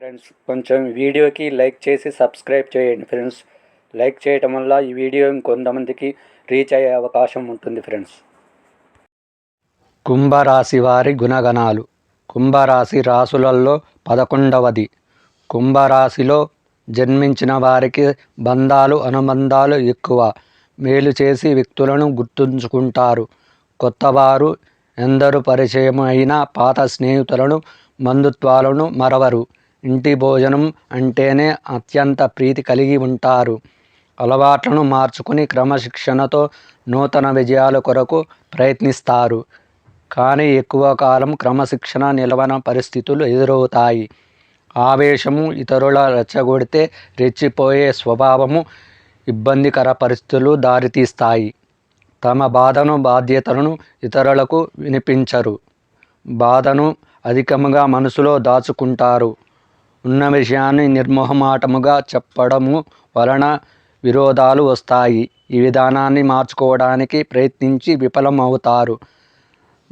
Friends కొంచెం వీడియోకి like చేసి సబ్స్క్రైబ్ చేయండి ఫ్రెండ్స్. లైక్ చేయటం వల్ల ఈ వీడియో ఇంకొంతమందికి రీచ్ అయ్యే అవకాశం ఉంటుంది ఫ్రెండ్స్. కుంభరాశి వారి గుణగణాలు. కుంభరాశి రాసులలో పదకొండవది. కుంభరాశిలో జన్మించిన వారికి బంధాలు అనుబంధాలు ఎక్కువ. మేలు చేసి వ్యక్తులను గుర్తుంచుకుంటారు. కొత్తవారు ఎందరు పరిచయం అయినా పాత స్నేహితులను బంధుత్వాలను మరవరు. ఇంటి భోజనం అంటేనే అత్యంత ప్రీతి కలిగి ఉంటారు. అలవాట్లను మార్చుకుని క్రమశిక్షణతో నూతన విజయాల కొరకు ప్రయత్నిస్తారు. కానీ ఎక్కువ కాలం క్రమశిక్షణ నిలవన పరిస్థితులు ఎదురవుతాయి. ఆవేశము ఇతరుల రెచ్చగొడితే రెచ్చిపోయే స్వభావము ఇబ్బందికర పరిస్థితులు దారితీస్తాయి. తమ బాధను బాధ్యతలను ఇతరులకు వినిపించరు. బాధను అధికముగా మనసులో దాచుకుంటారు. ఉన్న విషయాన్ని నిర్మోహమాటముగా చెప్పడము వలన విరోధాలు వస్తాయి. ఈ విధానాన్ని మార్చుకోవడానికి ప్రయత్నించి విఫలమవుతారు.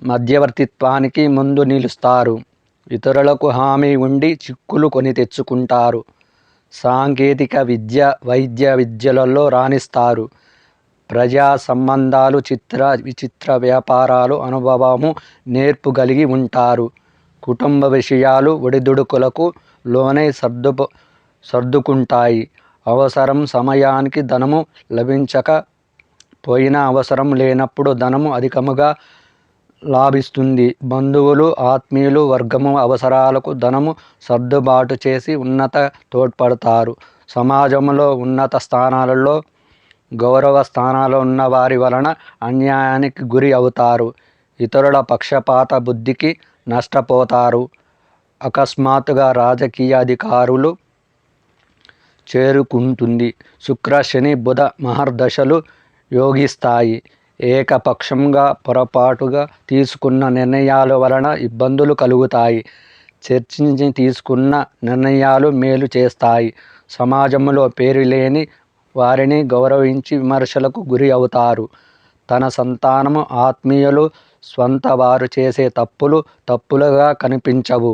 మధ్యవర్తిత్వానికి ముందు నిలుస్తారు. ఇతరులకు హామీ ఉండి చిక్కులు కొని తెచ్చుకుంటారు. సాంకేతిక విద్య వైద్య విద్యలలో రాణిస్తారు. ప్రజా సంబంధాలు చిత్ర విచిత్ర వ్యాపారాలు అనుభవము నేర్పు కలిగి ఉంటారు. కుటుంబ విషయాలు ఒడిదుడుకులకు లోనే సర్దు సర్దుకుంటాయి. అవసరం సమయానికి ధనము లభించక పోయినా అవసరం లేనప్పుడు ధనము అధికముగా లాభిస్తుంది. బంధువులు ఆత్మీయులు వర్గము అవసరాలకు ధనము సర్దుబాటు చేసి ఉన్నత తోడ్పడతారు. సమాజంలో ఉన్నత స్థానాలలో గౌరవ స్థానాలు ఉన్న వారి వలన అన్యాయానికి గురి అవుతారు. ఇతరుల పక్షపాత బుద్ధికి నష్టపోతారు. అకస్మాత్తుగా రాజకీయాధికారులు చేరుకుంటుంది. శుక్ర శని బుధ మహర్దశలు యోగిస్తాయి. ఏకపక్షంగా పొరపాటుగా తీసుకున్న నిర్ణయాల వలన ఇబ్బందులు కలుగుతాయి. చర్చించి తీసుకున్న నిర్ణయాలు మేలు చేస్తాయి. సమాజంలో పేరు లేని వారిని గౌరవించి విమర్శలకు గురి అవుతారు. తన సంతానము ఆత్మీయులు స్వంత వారు చేసే తప్పులు తప్పులుగా కనిపించవు.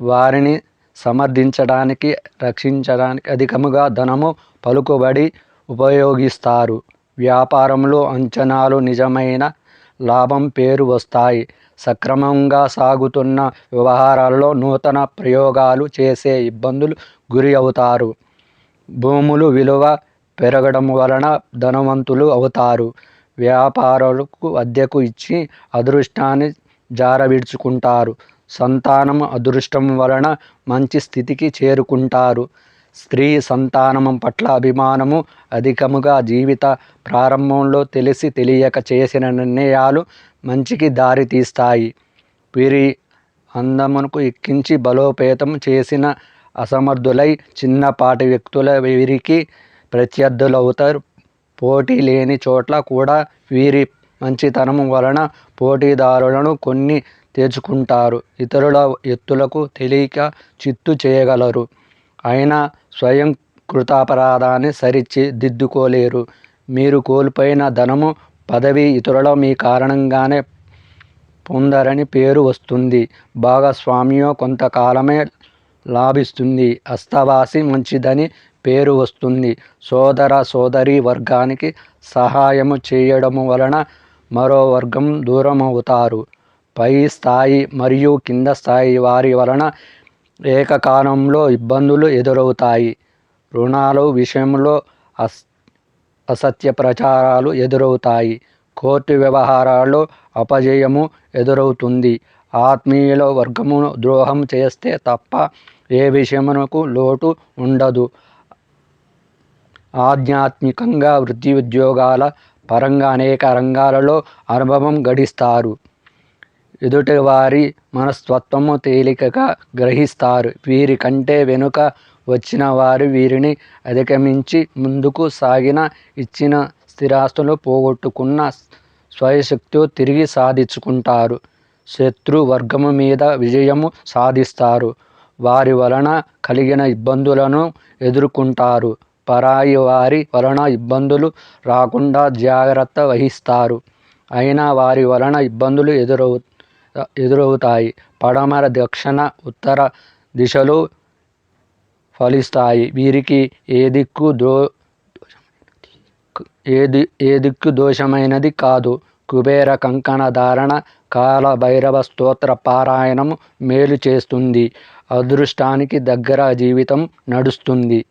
వారిని సమర్థించడానికి రక్షించడానికి అధికముగా ధనము పలుకుబడి ఉపయోగిస్తారు. వ్యాపారంలో అంచనాలు నిజమైన లాభం పేరు వస్తాయి. సక్రమంగా సాగుతున్న వ్యవహారాల్లో నూతన ప్రయోగాలు చేసే ఇబ్బందులు గురి అవుతారు. భూములు విలువ పెరగడం వలన ధనవంతులు అవుతారు. వ్యాపారులకు అద్దెకు ఇచ్చి అదృష్టాన్ని జారవిడ్చుకుంటారు. సంతానం అదృష్టం వలన మంచి స్థితికి చేరుకుంటారు. స్త్రీ సంతానము పట్ల అభిమానము అధికముగా జీవిత ప్రారంభంలో తెలిసి తెలియక చేసిన నిర్ణయాలు మంచికి దారి తీస్తాయి. వీరి అందమునకు ఎక్కించి బలోపేతం చేసిన అసమర్థులై చిన్నపాటి వ్యక్తుల వీరికి ప్రత్యర్థులవుతారు. పోటీ లేని చోట్ల కూడా వీరి మంచితనం వలన పోటీదారులను కొన్ని తెచ్చుకుంటారు ఇతరుల ఎత్తులకు తెలియక చిత్తు చేయగలరు. అయినా స్వయం కృతాపరాధాన్ని సరిచి దిద్దుకోలేరు. మీరు కోల్పోయిన ధనము పదవి ఇతరుల మీ కారణంగానే పొందరని పేరు వస్తుంది. భాగస్వామ్యం కొంతకాలమే లాభిస్తుంది. అస్తవాసి మంచిదని పేరు వస్తుంది. సోదర సోదరి వర్గానికి సహాయము చేయడము వలన మరో వర్గం దూరం అవుతారు పై స్థాయి మరియు కింద స్థాయి వారి వలన ఏకకాలంలో ఇబ్బందులు ఎదురవుతాయి. రుణాలు విషయంలో అస్ అసత్య ప్రచారాలు ఎదురవుతాయి. కోర్టు వ్యవహారాల్లో అపజయము ఎదురవుతుంది. ఆత్మీయుల వర్గమును ద్రోహం చేస్తే తప్ప ఏ విషయమునకు లోటు ఉండదు. ఆధ్యాత్మికంగా వృత్తి ఉద్యోగాల పరంగా అనేక రంగాలలో అనుభవం గడిస్తారు. ఎదుటివారి మనస్తత్వము తేలికగా గ్రహిస్తారు. వీరి కంటే వెనుక వచ్చిన వారు వీరిని అధిగమించి ముందుకు సాగిన ఇచ్చిన స్థిరాస్తులు పోగొట్టుకున్న స్వయశక్తి తిరిగి సాధించుకుంటారు. శత్రు వర్గము మీద విజయము సాధిస్తారు. వారి వలన కలిగిన ఇబ్బందులను ఎదుర్కొంటారు. పరాయి వారి వలన ఇబ్బందులు రాకుండా జాగ్రత్త వహిస్తారు. అయినా వారి వలన ఇబ్బందులు ఎదురవు ఎదురవుతాయి. పడమర దక్షిణ ఉత్తర దిశలు ఫలిస్తాయి. వీరికి ఏ దిక్కు దో ఏది ఏ దిక్కు దోషమైనది కాదు. కుబేర కంకణ ధారణ కాల భైరవ స్తోత్ర పారాయణం మేలు చేస్తుంది. అదృష్టానికి దగ్గర జీవితం నడుస్తుంది.